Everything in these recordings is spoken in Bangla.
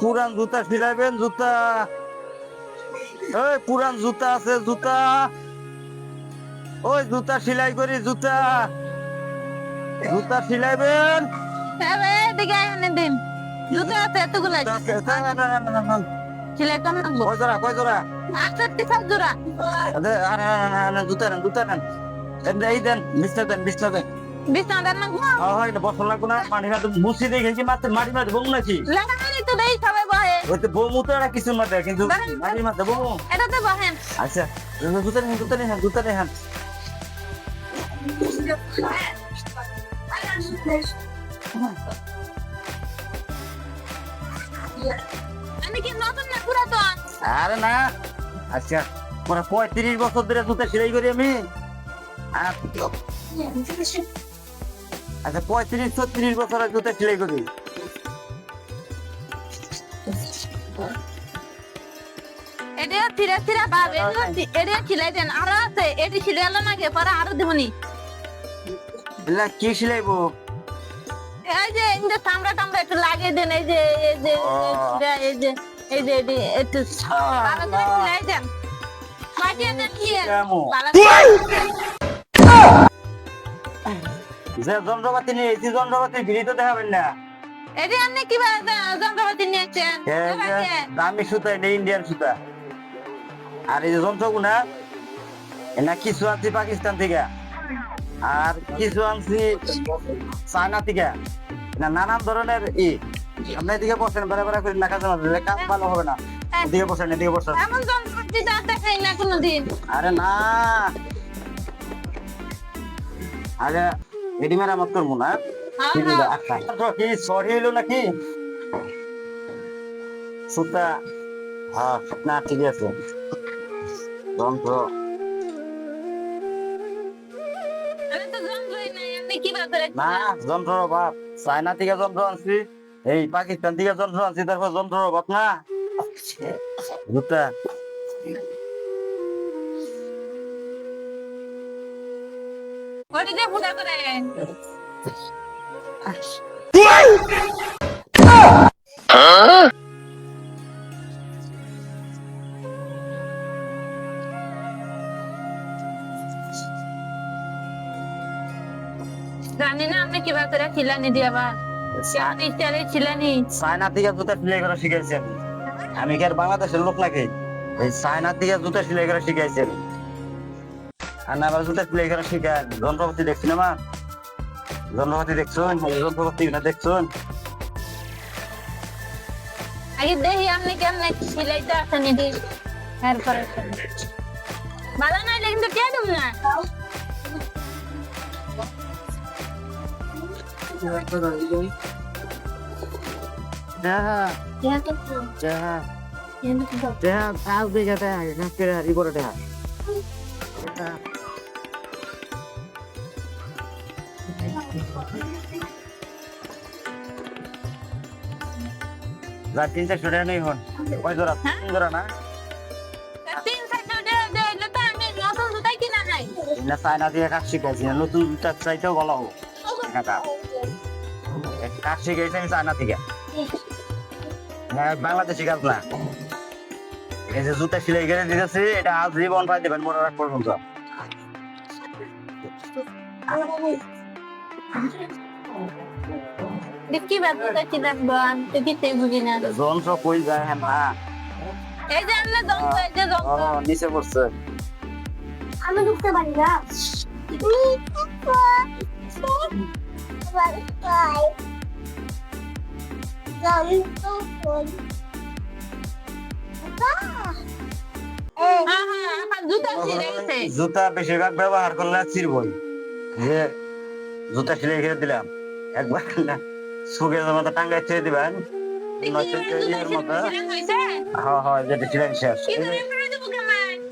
পুরান জুতা সিলাইবেন জুতা। ওই পুরান জুতা আছে জুতা। ওই জুতা সিলাই করি জুতা। জুতা সিলাইবেন। দিন জুতো আছে এতগুলো জুতা আছে। না, না, না, না, না, না। সিলাই কম লাগবো কয় জোড়া কয় জোড়া? আটষট্টি সাত জোড়া। আরে, আরে, আরে, আরে, জুতা নেন জুতা নেন। এই দেন বিছনা দেন বিছনা দেন। বিছনা দেন লাগবো হ্যাঁ না বসন লাগবো না মাটি না মুসি দিয়ে গেছি মাত্র মাটি মাটি বমু নাকি? লাগানি তো দেই সবাই বহে ওই তো একটা কিছু মাঠে কিন্তু বহেন আচ্ছা জুতা নেন জুতা নেন জুতা নেন আমি কি নতুন না পুরাতন? আরে না আচ্ছা মানে পঁয়ত্রিশ বছর ধরে জুতা সেলাই করি আমি। আর- আচ্ছা পঁয়ত্রিশ ছত্রিশ বছর আগে জুতা সেলাই করি এটা ফিরে ফিরে ভাব এটা সিলাই দেন আরও আছে এটি সিলাই এলো নাকি? পরে আরও দেবনি এলা কি সিলাইবো এই যে এই যে চামড়া টামড়া একটু লাগিয়ে দেন এই যে এই যে এই যে এই যে একটু করে সিলাই দেন? ভালো করে- যে যন্ত্রপাতি নিয়ে এই যন্ত্রপাতি ভিড়ি তো দেখাবেন না। এটা আপনি কীভাবে? যন্ত্রপাতি নিয়েছেন দামি সুতা এটা ইন্ডিয়ান সুতা। আর এই যন্ত্রগুনা কিছু আনছি পাকিস্তান থেকে। আর কিছু আনছি চায়না থেকে। না নানান ধরনের ই। আপনি এদিকে বসেন বেড়া বেড়া করে না কাজ কাজ ভালো হবে না। এদিকে বসেন এদিকে বসেন। এমন যন্ত্রপাতি দেখাই না কোনোদিন। আরে না। আরে এডি মেরামত করব না। হ্যাঁ, হ্যাঁ। আচ্ছা। কি সরি হইল নাকি? সুতা হ্যাঁ না ঠিক আছে। যন্ত্র। না যন্ত্র অভাব। চায়না থেকে যন্ত্র আনছি এই পাকিস্তান থেকে যন্ত্র আনছি তারপর যন্ত্র অভাব না। জুতা জানি না সিলাই করা শিখাইছি আমি। আমি কি আর বাংলাদেশের লোক নাকি? এই চায়না থেকে জুতা সিলাই করা শিখাইছি আমি। আর না জুতা সিলাই করা শিখায় যন্ত্রপাতি দেখছি না মা। যন্ত্রপাতি দেখছুন? যন্ত্রপাতি না দেখছুন? আগে দেখি আপনি কেমন সিলাইতে আসেন এটি এরপরে ভালো নইলে কিন্তু কে দেব না যাহা যাহা কাজ দেখে দেখা না কেড়ে ই করে দেখা রাত তিন চারশো টাকা নেই হন কয় জোড়া তিন জোড়া না। না চায়না দিয়ে কাজ শিখাইছি নতুন জুতা চাইতেও বলা হোক কাজ শিখাইছি আমি চায়না থেকে। হ্যাঁ বাংলাদেশি কাজ না। এই যে জুতা সিলাই করে দিতেছি এটা পাই দেবেন মনে রাখ পর্যন্ত। বুঝি না যন্ত্র কই যায় হ্যাঁ না এই যে আমরা যন্ত্র এই যে ও যন্ত্র নিচে পড়ছে আমি ঢুকতে পারি না হ্যাঁ, হ্যাঁ, আমার জুতা ছিঁড়ে গেছে। জুতা বেশিরভাগ ব্যবহার করলে ছিড়বই যে জুতা সিলাই করে দিলাম। একবার না সুখে মতো টাঙ্গাই ছেড়ে দিবেন। ছিঁড়ে হয়েছে? হ্যাঁ হ্যাঁ যেটা ছিলেন শেষ?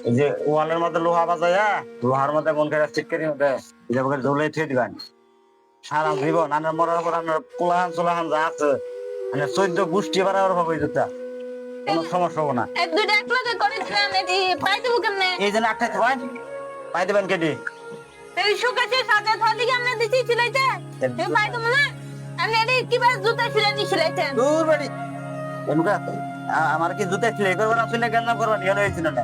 এই যে ওয়ালের মধ্যে লোহা বাজায়া লোহার মধ্যে করে চিটকারির মধ্যে যেভাবে দৌড়ে ছেড়ে দিবেন। সারা জীবন আনার মরার পর আনার পোলাহান চোলাহান যা আছে মানে চোদ্দ গোষ্ঠী বাড়াবার ভাবে কোনো সমস্যা হব না। এই জন্য আটটা পাই দেবেন কেটে। এই শুকাচ্ছে সাথে থালি কেমনে দিছি সিলাইতে? এই মাই তো মনে আমি এটি কিবা জুতা সিলাইনি সিলাইছেন? দূর বাড়ি এমকা আমার কি জুতা করবার আসলে না গেন্দাম করবার নিয়ে হয়েছিল না?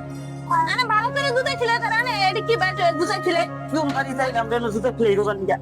আরে ভালো করে জুতা ছিল তারা না এডি কি বাট জুতা ছিল তুমি বাড়ি চাই আমরা জুতা ফ্লে করবার নিয়ে